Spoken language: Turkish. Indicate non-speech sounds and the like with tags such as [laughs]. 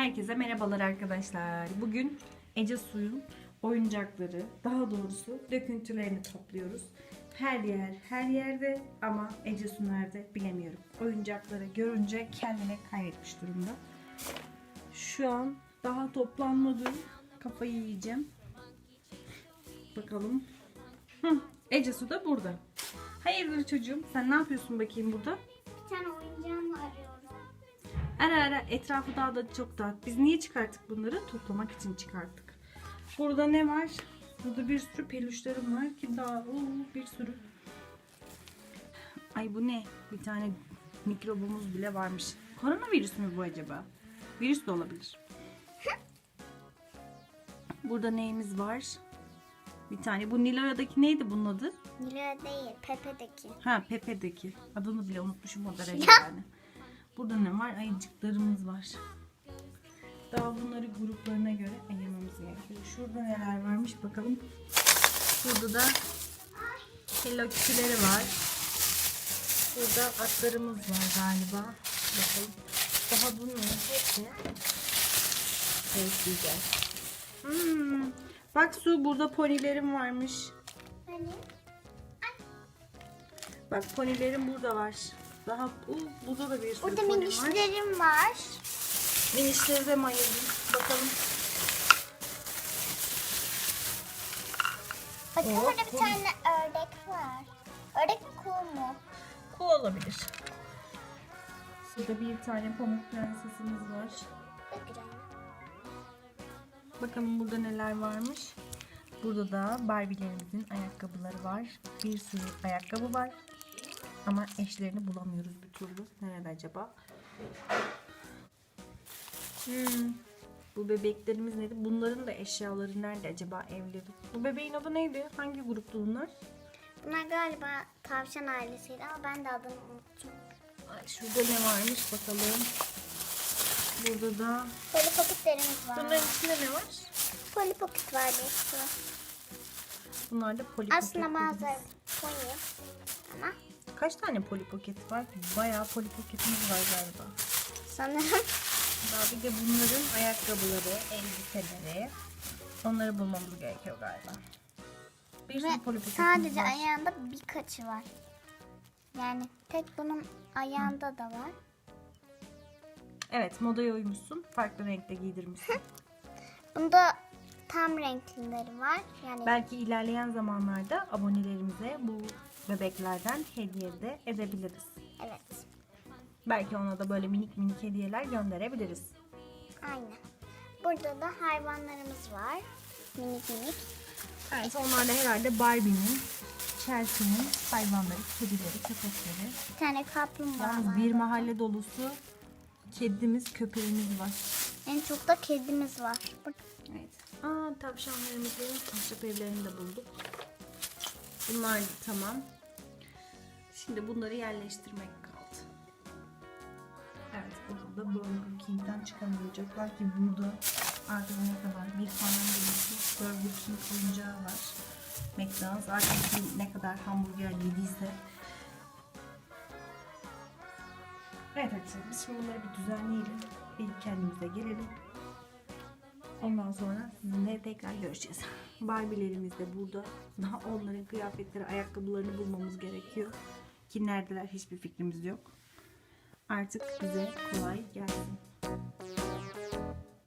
Herkese merhabalar arkadaşlar. Bugün Ece Suy'un oyuncakları, daha doğrusu döküntülerini topluyoruz. Her yer, her yerde ama Ece Su nerede bilemiyorum. Oyuncakları görünce kendini kaybetmiş durumda. Şu an daha toplanmadı. Kafayı yiyeceğim. Bakalım. Hı, Ece Su da burada. Hayırdır çocuğum? Sen ne yapıyorsun bakayım burada? Bir tane oyuncağımı arıyorum. Ara ara etrafı daha da çok dağıt. Biz niye çıkarttık bunları? Toplamak için çıkarttık. Burada ne var? Burada bir sürü peluşlarım var ki daha oo, bir sürü. Ay bu ne? Bir tane mikrobumuz bile varmış. Koronavirüs mü bu acaba? Virüs de olabilir. Burada neyimiz var? Bir tane. Bu Nilo'daki neydi bunun adı? Nilo değil, Pepe'deki. Ha Pepe'deki. Adını bile unutmuşum o derece Ya. yani. Burada ne var? Ayıcıklarımız var. Daha bunları gruplarına göre ayırmamız gerekiyor. Şurada neler varmış bakalım. Burada da Hello Kitty'leri var. Burada atlarımız var galiba. Bakalım. Daha bunların hepsini ekleyeceğiz. Hmm. Bak Su burada ponilerim varmış. Hani? Bak ponilerim burada var. Daha uh, burada da bir sürü Burada var. minişlerim var. Minişleri de ayırdım. Bakalım. Bakın Oo, burada bir kuğu. tane ördek var. Ördek mi kuğu mu? Kuğu olabilir. Burada bir tane pamuk prensesimiz var. Bakalım burada neler varmış. Burada da Barbie'lerimizin ayakkabıları var. Bir sürü ayakkabı var. Ama eşlerini bulamıyoruz bir türlü. Nerede acaba? Hmm. Bu bebeklerimiz neydi? Bunların da eşyaları nerede acaba evleri? Bu bebeğin adı neydi? Hangi gruptu bunlar? Bunlar galiba tavşan ailesiydi ama ben de adını unuttum. Ay, şurada ne varmış bakalım. Burada da Polly Pocket'lerimiz var. bunların içinde ne var? Polly Pocket var bir sürü. Bunlar da poli Aslında Pocket'lerimiz. Ama Kaç tane poli poket var? Bayağı poli poketimiz var galiba. sanırım Daha bir de bunların ayakkabıları, elbiseleri. Onları bulmamız gerekiyor galiba. Bir sürü poli poketimiz sadece var. ayağında birkaçı var. Yani tek bunun ayağında da var. Evet modaya uymuşsun. Farklı renkte giydirmişsin. [laughs] Bunda tam renklileri var. Yani Belki ilerleyen zamanlarda abonelerimize bu bebeklerden hediye de edebiliriz. evet. Belki ona da böyle minik minik hediyeler gönderebiliriz. Aynen. Burada da hayvanlarımız var. Minik minik. Evet onlar da herhalde Barbie'nin, Chelsea'nin hayvanları, kedileri, köpekleri. Bir tane kaplumbağa Yalnız var. bir mahalle dolusu kedimiz, köpeğimiz var. En çok da kedimiz var. Evet. Aa tavşanlarımızın ahşap evlerini de bulduk. Bunlar tamam. Şimdi bunları yerleştirmek kaldı. Evet burada da Burger King'den çıkamayacaklar ki burada artık ne kadar bir falan dolusu Burger King oyuncağı var. McDonald's artık ne kadar hamburger yediyse Evet arkadaşlar biz şimdi bunları bir düzenleyelim. Bir kendimize gelelim. Ondan sonra sizinle tekrar görüşeceğiz. [laughs] Barbie'lerimiz de burada. Daha onların kıyafetleri, ayakkabılarını bulmamız gerekiyor. Ki neredeler hiçbir fikrimiz yok. Artık bize kolay gelsin.